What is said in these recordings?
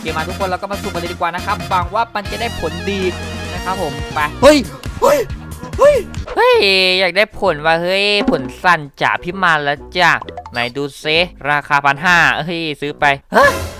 เคมาทุกคนเราก็มาสุ่มกันเลยดีกว่านะครับหวังว่ามันจะได้ผลดีนะครับผมไปเฮ้ยเฮ้ยเฮ้ยเฮ้ยอยากได้ผลว่าเฮ้ยผลสั้นจ่าพิมานแล้วจ้ะไหนดูเซราคาพันห้าเฮ้ยซื้อไปฮะเ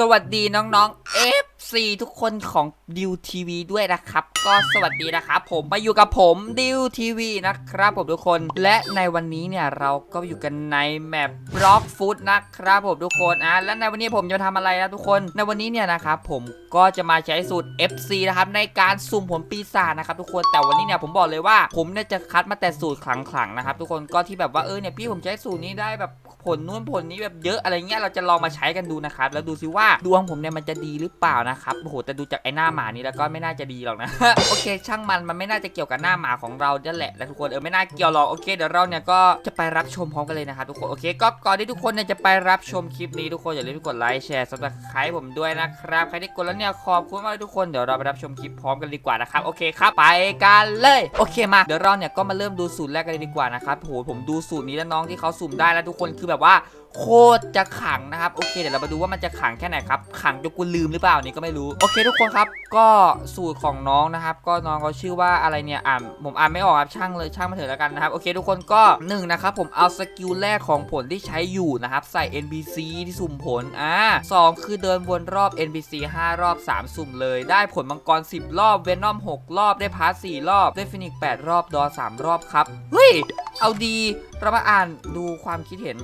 สวัสดีน้องๆ FC ทุกคนของดิวทีวีด้วยนะครับ ก็สวัสดีนะครับผมมาอยู่กับผมดิวทีวีนะครับผมทุกคน และในวันนี้เนี่ยเราก็อยู่กันในแมปบล็อกฟุตนะครับผมทุกคนอะและในวันนี้ผมจะทำอะไรนะทุกคน ในวันนี้เนี่ยนะครับผมก็จะมาใช้สูตร FC นะครับในการสุ่มผลปีศาจนะครับทุกคนแต่วันนี้เนี่ยผมบอกเลยว่าผมเนี่ยจะคัดมาแต่สูตรขลังๆนะครับทุกคนก็ที่แบบว่าเออเนี่ยพี่ผมใช้สูตรนี้ได้แบบผลนู้นผลนี้แบบเยอะอะไรเงี้ยเราจะลองมาใช้กันดูนะครับแล้วดูซิว่าดวงผมเนี่ยมันจะดีหรือเปล่านะครับโอ้โหแต่ดูจากไอ้หน้าหมานี้แล้วก็ไม่น่าจะดีหรอกนะ โอเค ช่างมันมันไม่น่าจะเกี่ยวกับหน้าหมาของเรานั่นแหละนะทุกคนเออไม่น่าเกี่ยวหรอกโอเคเดี๋ยวเราเนี่ยก็จะไปรับชมพร้อมกันเลยนะครับทุกคนโอเคก็ก่อนที่ทุกคนเนี่ยจะไปรับชมคลิปนี้ทุกคนอย่าลืมกดไลค์แชร์ซับสไครผมด้วยนะครับใครที่กดแล้วเนี่ยขอบคุณมากเลยทุกคนเดี๋ยวเราไปรับชมคลิปพร้อมกันดีกว่านะครับโอเคครับไปกันเลยโอเคมาเดี๋ยวเราเนี่ยก็มาเริ่มดูสูตรแรกกันเลยดีกว่านะครับโหผมดูสูตรนี้แล้วน้องที่เขาสุ่มได้แล้วทุกคนคือแบบว่า โคตรจะขังนะครับ โอเค เดี๋ยวเรามาดูว่ามันจะขังแค่ไหนครับ ขังจนกูลืมหรือเปล่านี่ก็ไม่รู้ โอเค ทุกคนครับ ก็สูตรของน้องนะครับ ก็น้องเขาชื่อว่าอะไรเนี่ยอ่านผมอ่านไม่ออกครับ ช่างเลย ช่างมาเถอะแล้วกันนะครับ โอเค ทุกคนก็หนึ่งนะครับ ผมเอาสกิลแรกของผลที่ใช้อยู่นะครับ ใส่ NPC ที่สุ่มผล อ่าสองคือเดินวนรอบ NPC 5 รอบ 3 สุ่มเลย ได้ผลมังกร 10 รอบ เวนอม 6 รอบ ได้พาร์ท4รอบ ได้ฟินิกซ์8รอบ ดอ 3 รอบครับ เฮ้ย เอาดี เรามาอ่านดูความคิดเห็น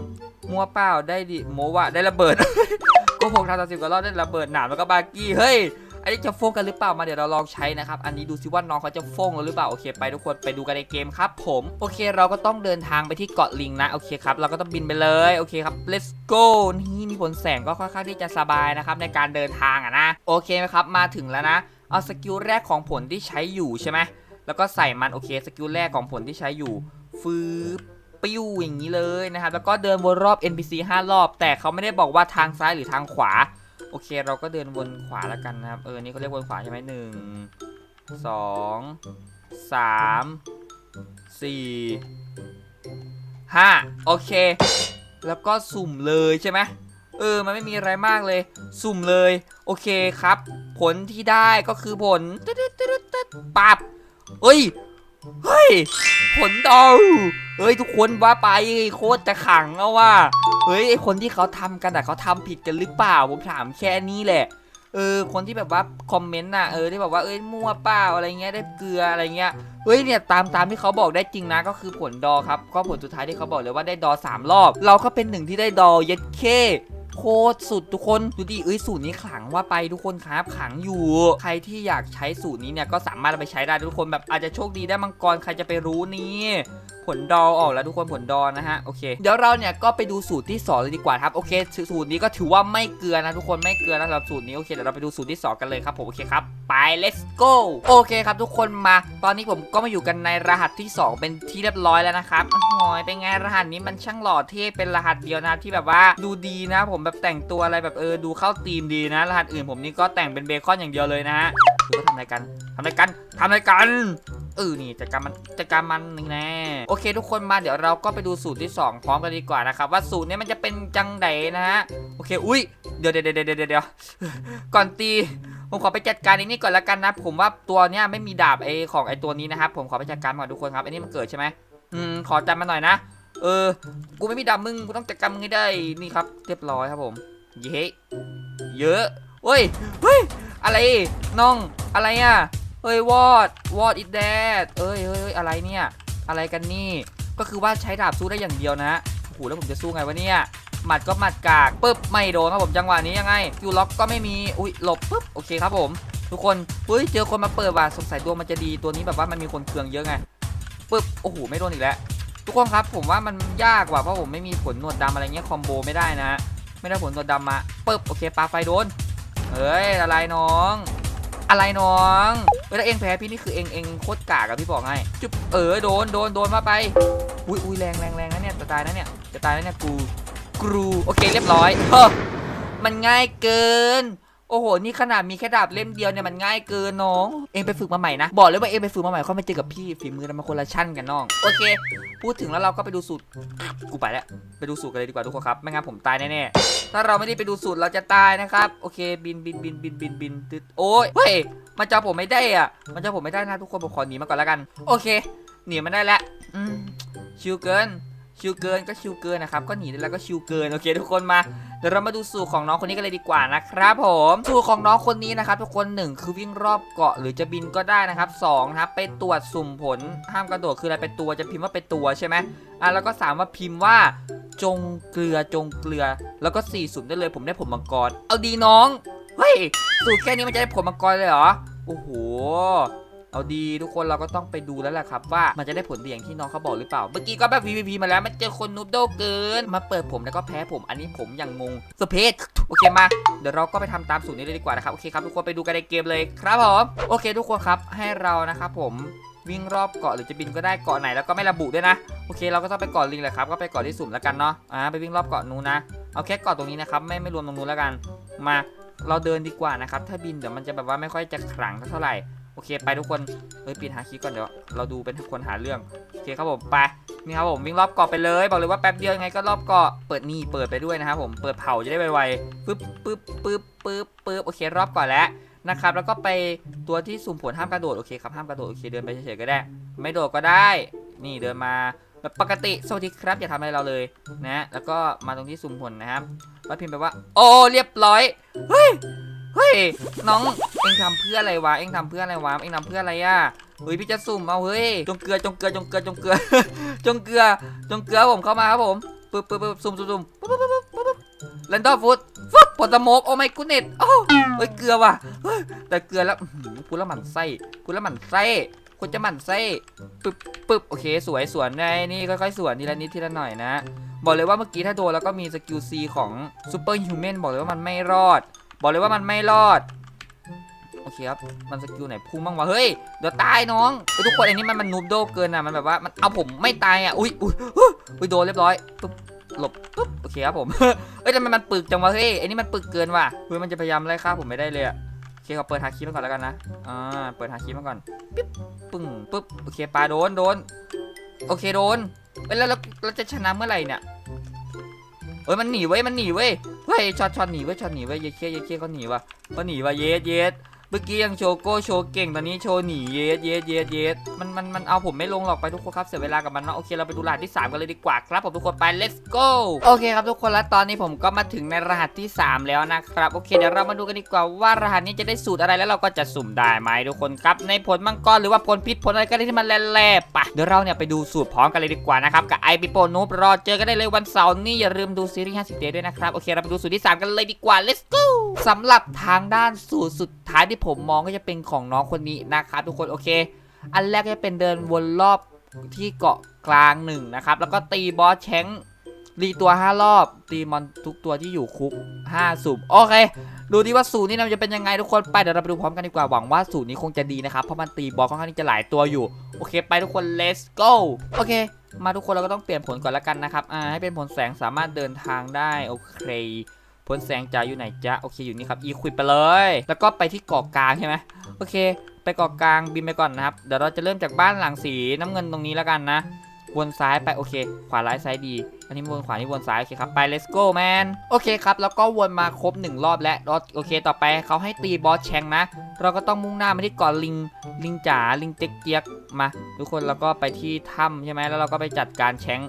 มัวเปล่าได้ดิโมวะได้ระเบิด ก็หกทำต่อสิบกว่ารอบได้ระเบิดหนามแล้วก็บาร์กี้เฮ้ยอันนี้จะโฟงกันหรือเปล่ามาเดี๋ยวเราลองใช้นะครับ อันนี้ดูซิว่าน้องเขาจะโฟงหรือเปล่าโอเคไปทุกคนไปดูกันในเกมครับ ผมโอเคเราก็ต้องเดินทางไปที่เกาะลิงนะโอเคครับเราก็ต้องบินไปเลยโอเคครับ let's go นี่มีผลแสงก็ค่อนข้างที่จะสบายนะครับในการเดินทางอะนะโอเคไหมครับมาถึงแล้วนะเอาสกิลแรกของผลที่ใช้อยู่ใช่ไหมแล้วก็ใส่มันโอเคสกิลแรกของผลที่ใช้อยู่ฟืบ ปิ้วอย่างนี้เลยนะครับ แล้วก็เดินวนรอบ NPC 5 รอบ แต่เขาไม่ได้บอกว่าทางซ้ายหรือทางขวา โอเค เราก็เดินวนขวาแล้วกันนะครับ เออ นี่เขาเรียกวนขวาใช่ไหมหนึ่งสองสามสี่ห้าโอเค แล้วก็สุ่มเลยใช่ไหมเออ มันไม่มีอะไรมากเลย สุ่มเลย โอเคครับ ผลที่ได้ก็คือผลตึ๊ดตึ๊ดตึ๊ดปับเฮ้ย เฮ้ย ผลดาวเฮ้ยทุกคนว่าไปโคตรจะขังเอาว่า เฮ้ยไอคนที่เขาทำกันอะเขาทำผิดกันหรือเปล่า ผมถามแค่นี้แหละ เออ คนที่แบบว่าคอมเมนต์น่ะ เออที่แบบว่าเอ้ยมั่วเปล่าอะไรเงี้ยได้เกลืออะไรเงี้ย เฮ้ยเนี่ยตามตามที่เขาบอกได้จริงนะก็คือผลดอครับ ก็ผลสุดท้ายที่เขาบอกเลยว่าได้ดอสามรอบ เราก็เป็นหนึ่งที่ได้ดอเย็ดเค โคตรสุดทุกคนดูดิเอ้ยสูตรนี้ขลังว่าไปทุกคนครับขลังอยู่ ใครที่อยากใช้สูตรนี้เนี่ยก็สามารถไปใช้ได้ทุกคนแบบอาจจะโชคดีได้มังกรใครจะไปรู้นี่ ผลดอออกแล้วทุกคนผลดอนะฮะโอเคเดี๋ยวเราเนี่ยก็ไปดูสูตรที่2เลยดีกว่าครับโอเค สูตรนี้ก็ถือว่าไม่เกลือนะทุกคนไม่เกลือนะสำหรับสูตรนี้โอเคเดี๋ยวเราไปดูสูตรที่ 2 กันเลยครับผมโอเคครับไป let's go โอเคครับทุกคนมา ตอนนี้ผมก็มาอยู่กันในรหัสที่ 2 เป็นที่เรียบร้อยแล้วนะครับโอ้โหเป็นไงรหัสนี้มันช่างหล่อเท่เป็นรหัสเดียวนะที่แบบว่าดูดีนะ ผมแบบแต่งตัวอะไรแบบเออดูเข้าธีมดีนะ รหัสอื่นผมนี่ก็แต่งเป็นเบคอนอย่างเดียวเลยนะฮะดูว่าทำอะไรกันทำอะไรกันทำอะไรกัน เออนี่จัดการมันจัดการมันหนี่งแน่โอเค ทุกคนมาเดี๋ยวเราก็ไปดูสูตรที่ 2 พร้อมกันดีกว่านะครับว่าสูตรนี้มันจะเป็นจังไดนะฮะโอเคอุ้ยเดี๋ยวเดี๋ยวเดี๋ยวเดี๋ยวก่อนตีผมขอไปจัดการไอ้นี่ก่อนละกันนะ ผมว่าตัวเนี้ยไม่มีดาบไอของไอตัวนี้นะครับผมขอไปจัดการก่อนทุกคนครับอ้นี่มันเกิดใช่ไหมอืมขอจำมาหน่อยนะ เออ กูไม่มีดาบมึงกูต้องจัดการมึงให้ได้นี่ครับ เรียบร้อยครับผม เย้เยอะเฮ้ยเฮ้ยอะไรน้องอะไรอะ เฮ้ยวอดวอดอิดแดดเอ้ยเฮ้ยอะไรเนี่ย อะไรกันนี่ ก็คือว่าใช้ดาบสู้ได้อย่างเดียวนะโอ้โหแล้วผมจะสู้ไงวะเนี่ยหมัดก็หมัดกากปึ๊บไม่โดนครับผมจังหวะนี้ยังไงคิวล็อกก็ไม่มีอุ้ยหลบปึ๊บโอเคครับผม ทุกคนเฮ้ยเจอคนมาเปิดว่ะสงสัยตัวมันจะดีตัวนี้แบบว่ามันมีคนเคืองเยอะไงปึ๊บโอ้โหไม่โดนอีกแล้วทุกคนครับผมว่ามันยากว่ะเพราะผมไม่มีผลหนวดดำอะไรเงี้ยคอมโบไม่ได้นะ ไม่ได้ผลตัวดดำมาปึ๊บโอเคปาไฟโดนเฮ้ยอะไรน้อง อะไรน้องเวลาเองแพ้พี่นี่คือเองเองโคตรกากอะพี่บอกให้จุ๊บเออโดนโดนโดนมาไป อุ้ยอุ้ยแรงแรงแรงนะเนี่ยจะตายนะเนี่ยจะตายนะเนี่ยกูกรูโอเคเรียบร้อยเฮ้อมันง่ายเกิน โอ้โห นี่ขนาดมีแค่ดาบเล่มเดียวเนี่ยมันง่ายเกินน้อง เองไปฝึกมาใหม่นะ บอกเลยว่าเองไปฝึกมาใหม่ค่อยมาเจอกับพี่ฝีมือเรามาคนละชั้นกันน้อง โอเค พูดถึงแล้วเราก็ไปดูสูตร กูไปแล้ว ไปดูสูตรกันเลยดีกว่าทุกคนครับ ไม่งั้นผมตายแน่ๆ ถ้าเราไม่ได้ไปดูสูตรเราจะตายนะครับ โอเค บินบินบินบินบินบินตึ๊ดโอ้ย เฮ้ย มันจะผมไม่ได้อะ มันจะผมไม่ได้นะทุกคนผมขอหนีมาก่อนแล้วกัน โอเค หนีมันได้แล้วอืมชิวเกิน ชิวเกินก็ชิวเกินนะครับก็หนีได้แล้วก็ชิวเกินโอเค ทุกคนมาเดี๋ยวเรามาดูสูตรของน้องคนนี้กันเลยดีกว่านะครับผมสูตรของน้องคนนี้นะครับทุกคนหนึ่งคือวิ่งรอบเกาะหรือจะบินก็ได้นะครับสองนะครับไปตรวจสุ่มผลห้ามกระโดดคืออะไรไปตัวจะพิมพ์ว่าไปตัวใช่ไหมอะแล้วก็สามว่าพิมพ์ว่า จงเกลือจงเกลือ แล้วก็สี่สุ่มได้เลยผมได้ผลมังกรเอาดีน้องเฮ้ยสูตรแค่นี้มันจะได้ผลมังกรเลยเหรอโอ้โห เอาดีทุกคนเราก็ต้องไปดูแล้วแหละครับ ว่ามันจะได้ผลดีอย่างที่น้องเขาบอกหรือเปล่า เมื่อกี้ก็แบบ PVP มาแล้วมันเจอคนนูบโดเกิน มาเปิดผมแล้วก็แพ้ผมอันนี้ผมยังงงสเปซโอเคมา เดี๋ยวเราก็ไปทำตามสูตรนี้เลยดีกว่านะครับโอเคครับทุกคนไปดูกันในเกมเลยครับผมโอเค ทุกคนครับให้เรานะครับผมวิ่งรอบเกาะหรือจะบินก็ได้เกาะไหนแล้วก็ไม่ระบุด้วยนะโอเคเราก็ต้องไปเกาะลิงแหละครับก็ไปเกาะที่สุ่มแล้วกันเนาะอ่าไปวิ่งรอบเกาะนู้นนะเอาแค่เกาะตรงนี้นะครับไม่ไม่รวมตรงนู้นแล้วกัน มาเราเดินดีกว่านะครับถ้าบินเดี๋ยวมันจะแบบว่าไม่ค่อยจะขลังเท่าไหร่ โอเคไปทุกคนเฮ้ยปิดหาคีย์ก่อนเดี๋ยวเราดูเป็นคนหาเรื่องโอเคครับผมไปนี่ครับผมวิ่งรอบเกาะไปเลยบอกเลยว่าแป๊บเดียวยังไงก็รอบเกาะเปิดนี่เปิดไปด้วยนะครับผมเปิดเผาจะได้ไวๆปึ๊บปึ๊บปึ๊บปึ๊บปึ๊บโอเครอบก่อนแล้วนะครับแล้วก็ไปตัวที่สุ่มผลห้ามกระโดดโอเคครับห้ามกระโดดโอเคเดินไปเฉยๆก็ได้ ไม่โดดก็ได้ นี่เดินมาแบบปกติสวัสดีครับอย่าทำอะไรเราเลยนะแล้วก็มาตรงที่สุ่มผลนะครับแล้วพิมพ์ไปว่า โอ้เรียบร้อยเฮ้ย เฮ้ยน้องเอ็งทำเพื่ออะไรวะเอ็งทำเพื่ออะไรวะเอ็งทำเพื่ออะไรอะเฮ้ยพี่จะสุ่มเอาเฮ้ยจงเกลือจงเกลือจงเกลือจงเกลือจงเกลือจงเกลือผมเข้ามาครับผมปึ๊บปึ๊บปึ๊บสุ่มสุ่มสุ่มปึ๊บปึ๊บปึ๊บปึ๊บปึ๊บแลนดอร์ฟูดฟึบผลสโมกโอ้ไม่กูเน็ตโอ้เฮ้ยเกลือว่ะเฮ้ยแต่เกลือแล้วอื้อหือกูแล้วหมั่นไส้กูแล้วหมั่นไส้คุณจะหมั่นไส้ปึ๊บปึ๊บโอเคสวยสวนในนี่ค่อยๆสวนทีละนิดทีละหน่อยนะ บอกเลยว่าเมื่อกี้ถ้าโดนแล้วก็มีสกิลซีของซูเปอร์ฮิวแมนบอกเลยว่ามันไม่รอด บอกเลยว่ามันไม่รอดโอเคครับ มันสกิลไหนพุ่งบ้างวะ เฮ้ย เดี๋ยวตายน้องเฮ้ยทุกคนอันนี้มันมันนูบโดเกินอะ มันแบบว่ามันเอาผมไม่ตายอะ อุ้ยอุ้ยอุ้ยโดนเรียบร้อยปุ๊บหลบปุ๊บ โอเคครับผมเฮ้ยทำไมมันปึกจังวะ เฮ้ย อันนี้มันปึกเกินว่ะเฮ้ยมันจะพยายามไล่ฆ่าผมไม่ได้เลยอะ โอเคขอเปิดหาคีย์มาก่อนแล้วกันนะ อ่า เปิดหาคีย์มาก่อน ปิ๊บ ปึ้ง ปุ๊บ โอเคปลาโดน โดน โอเคโดนเอ้ยแล้วเราเราจะชนะเมื่อไหร่เนี่ยเฮ้ยมันหนีเว้ย มันหนีเว้ย เฮ้ยช็อตช็อตหนีเว้ยช็อตหนีเว้ยเยเคียเยเคียเขาหนีว่ะเขาหนีว่ะเยสเยส เมื่อกี้ยังโชว์โก้โชว์เก่งตอนนี้โชว์หนีเยสเยสเยสเยสมันมันมันเอาผมไม่ลงหรอกไปทุกคนครับเสียเวลากับมันเนาะโอเคเราไปดูรหัสที่ 3 กันเลยดีกว่าครับผมทุกคนไป let's go โอเคครับทุกคนแล้วตอนนี้ผมก็มาถึงในรหัสที่ 3 แล้วนะครับโอเคเดี๋ยวเรามาดูกันดีกว่าว่ารหัสนี้จะได้สูตรอะไรแล้วเราก็จะสุ่มได้ไหมทุกคนครับในผลมังกรหรือว่าผลพิษผลอะไรก็ได้ที่มันแร่ๆปะเดี๋ยวเราเนี่ยไปดูสูตรพร้อมกันเลยดีกว่านะครับกับไอปิโปนูบรอเจอกันได้เลยวันเสาร์นี้อย่าลืมดูซีรีส์50 Day ด้วยนะครับโอเคเราไปดูสูตรที่ 3 กันเลยดีกว่า let's go สำหรับทางด้านสูตรสุดท้ายที่ผมมองก็จะเป็นของน้องคนนี้นะครับทุกคนโอเค อันแรกก็จะเป็นเดินวนรอบที่เกาะกลางหนึ่งนะครับแล้วก็ตีบอสแชงรีตัว 5 รอบ ตีมอนทุกตัวที่อยู่คุก 5 สุ่มโอเค ดูดิว่าสูตรนี้มันจะเป็นยังไงทุกคนไปเดี๋ยวเราไปดูพร้อมกันดีกว่าหวังว่าสูตรนี้คงจะดีนะครับ เพราะมันตีบอสค่อนข้างที่จะหลายตัวอยู่ โอเค ไปทุกคน let's go โอเค มาทุกคนเราก็ต้องเปลี่ยนผลก่อนละกันนะครับอ่าให้เป็นผลแสงสามารถเดินทางได้ โอเค ผลแสงจะอยู่ไหนจ๊ะโอเคอยู่นี่ครับอีควิปไปเลย แล้วก็ไปที่เกาะกลางใช่ไหมโอเค ไปเกาะกลางบินไปก่อนนะครับเดี๋ยวเราจะเริ่มจากบ้านหลังสีน้ำเงินตรงนี้แล้วกันนะวนซ้ายไปโอเค ขวาร้ายซ้ายดี อันนี้วนขวานี่วนซ้ายโอเคครับไป let's go man โอเคครับแล้วก็วนมาครบหนึ่งรอบแล้วโอเคต่อไปเขาให้ตีบอสแชงนะ เราก็ต้องมุ่งหน้ามาที่เกาะลิงลิงจ๋าลิงเจ๊กเจี๊ยกมา ทุกคนแล้วก็ไปที่ถ้ำใช่ไหมแล้วเราก็ไปจัดการแชง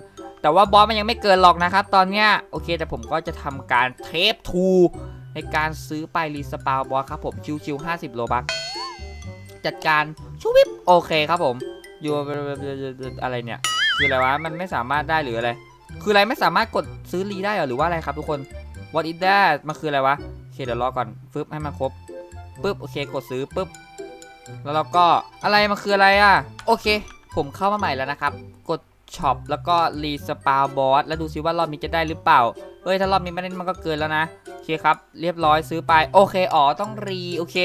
แต่ว่าบอสมันยังไม่เกินหรอกนะครับ ตอนเนี้ยโอเคแต่ผมก็จะทำการเทปทูในการซื้อไปรีสปาวบอสครับผมชิวๆ50โลบักจัดการชูวิบโอเคครับผมอยู่อะไรเนี่ยคืออะไรวะมันไม่สามารถได้หรืออะไร คืออะไรไม่สามารถกดซื้อรีได้หรอหรือว่าอะไรครับทุกคน what is that มันคืออะไรวะโอเคเดี๋ยวรอก่อนฟึบให้มันครบปึ๊บโอเคกดซื้อปึ๊บแล้วเราก็อะไรมันคืออะไรอะ โอเค ผมเข้ามาใหม่แล้วนะครับ กด ช็อปแล้วก็รีสปาบอสแล้วดูซิว่ารอบนี้จะได้หรือเปล่าเอ้ยถ้ารอบนี้ไม่เล่นมันก็เกินแล้วนะโอเคครับ เรียบร้อยซื้อไปโอเคอ๋อต้องรีโอเค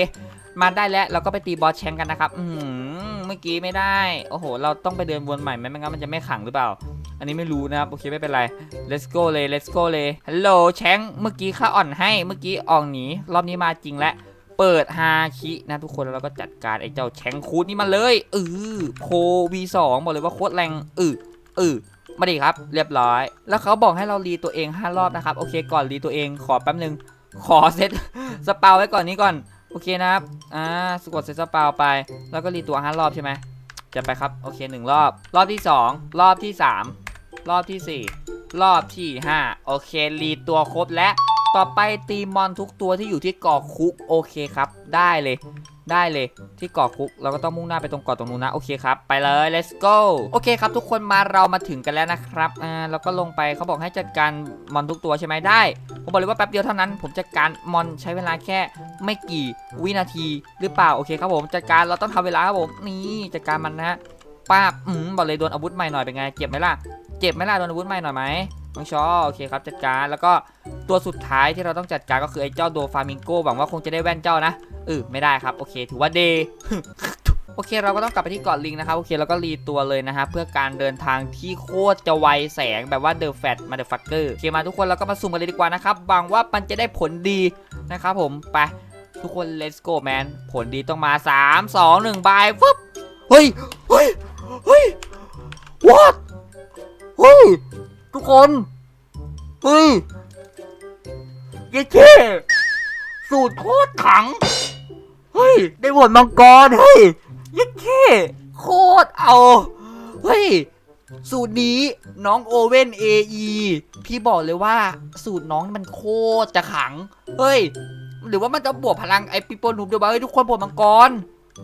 มาได้แล้วเราก็ไปตีบอสแชงกันนะครับอืมเมื่อกี้ไม่ได้โอ้โห เราต้องไปเดินวนใหม่ไหมไม่งั้นมันจะไม่ขังหรือเปล่า อันนี้ไม่รู้นะครับโอเคไม่เป็นไร let's go เลย let's go เลยฮัลโหลแชงเมื่อกี้ข้าอ่อนให้เมื่อกี้ออกหนีรอบนี้มาจริงแล้วเปิดฮาคินะทุกคนแล้วเราก็จัดการไอ้เจ้าแชงคูดนี่มาเลยเออโค V2 บอกเลยว่าโคตรแรงเออ เออมาดิครับ เรียบร้อย แล้วเขาบอกให้เรารีตัวเอง 5 รอบนะครับ โอเค ก่อนรีตัวเองขอแป๊บนึง ขอเซตสปาไว้ก่อนนี้ก่อน โอเคนะครับ อ่า สกดเซตสปาไป แล้วก็รีตัวห้ารอบใช่ไหมจะไปครับ โอเคหนึ่งรอบ รอบที่สองรอบที่สามรอบที่สี่รอบที่ห้าโอเค รีตัวครบและ ต่อไปตีมอนทุกตัวที่อยู่ที่เกาะคุก โอเคครับ ได้เลย ได้เลยที่เกาะคุกเราก็ต้องมุ่งหน้าไปตรงเกาะตรงนู้นนะโอเคครับไปเลย let's go โอเคครับ ทุกคนมาเรามาถึงกันแล้วนะครับอ่าแล้วก็ลงไปเขาบอกให้จัดการมอนทุกตัวใช่ไหมได้ ผมบอกเลยว่าแป๊บเดียวเท่านั้น ผมจัดการมอนใช้เวลาแค่ไม่กี่วินาทีหรือเปล่าโอเคครับผมจัดการเราต้องทำเวลาครับผมนี่จัดการมันนะฮะป้าบอืมบอกเลยโดนอาวุธใหม่หน่อยเป็นไงเจ็บไหมล่ะเจ็บไหมล่ะโดนอาวุธใหม่หน่อยไหม น้องชอโอเคครับจัดการแล้วก็ตัวสุดท้ายที่เราต้องจัดการก็คือไอ้เจ้าโดฟามิงโกหวังว่าคงจะได้แว่นเจ้านะเออไม่ได้ครับโอเค ถือว่าเดโอเคเราก็ต้องกลับไปที่เกาะลิงนะครับโอเคเราก็รีตัวเลยนะฮะเพื่อการเดินทางที่โคตรจะไวแสงแบบว่าเดอะแฟตมาเดอะฟักเกอร์โอเคมาทุกคนเราก็มาซูมกันเลยดีกว่านะครับหวังว่ามันจะได้ผลดีนะครับผมไปทุกคน let's go man ผลดีต้องมา 3 2 1บายฟึบเฮ้ยเฮ้ยเฮ้ย what เฮ้ย ทุกคนเฮ้ยเย้เท่สูตรโคตรขัง เฮ้ย ได้บทมังกร เฮ้ยยัดเท่โคตรเอา เฮ้ย สูตรนี้น้องโอเว่นเอพี่บอกเลยว่า สูตรน้องมันโคตรจะขัง เฮ้ย หรือว่ามันจะบวกพลังไอปิโปนุบด้วยวะเฮ้ยทุกคนบทมังกร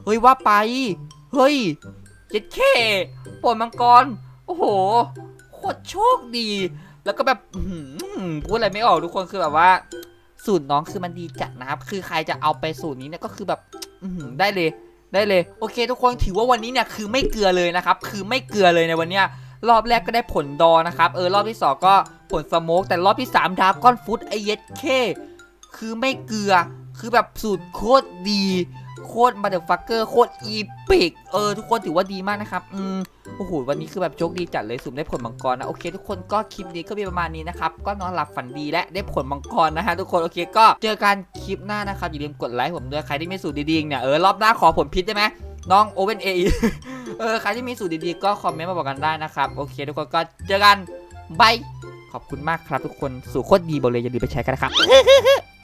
เฮ้ยว่าไป เฮ้ยเจ็ดเคบทมังกร โอ้โหโค ตรโชคดี แล้วก็แบบพูดอะไรไม่ออกทุกคนคือแบบว่า สูตรน้องคือมันดีจัดนะครับ คือใครจะเอาไปสูตรนี้เนี่ยก็คือแบบได้เลย ได้เลย โอเค ทุกคนถือว่าวันนี้เนี่ยคือไม่เกลือเลยนะครับ คือไม่เกลือเลยในวันเนี้ยรอบแรกก็ได้ผลดอนะครับเออรอบที่สองก็ผลสโมกแต่รอบที่3ดาร์กอนฟุตไอเย็ดเคคือไม่เกลือ คือแบบสูตรโคตรดี โคตรมาเดอร์ฟักเกอร์โคตรอีพิกเออทุกคนถือว่าดีมากนะครับอืมโอ้โหวันนี้คือแบบโชคดีจัดเลยสุ่มได้ผลมังกรนะโอเค ทุกคนก็คลิปนี้ก็มีประมาณนี้นะครับก็นอนหลับฝันดีและได้ผลมังกรนะฮะทุกคนโอเคก็เจอกันคลิปหน้านะครับอย่าลืมกดไลค์ผมด้วยใครที่มีสูตรดีๆเนี่ยเออรอบหน้าขอผลพิษได้ไหมน้องโอเวนเอเออใครที่มีสูตรดีๆก็คอมเมนต์มาบอกกันได้นะครับโอเค ทุกคนก็เจอกันบายขอบคุณมากครับทุกคนสู่โคตรดีบอกเลยอย่าลืมไปใช้กันนะครับ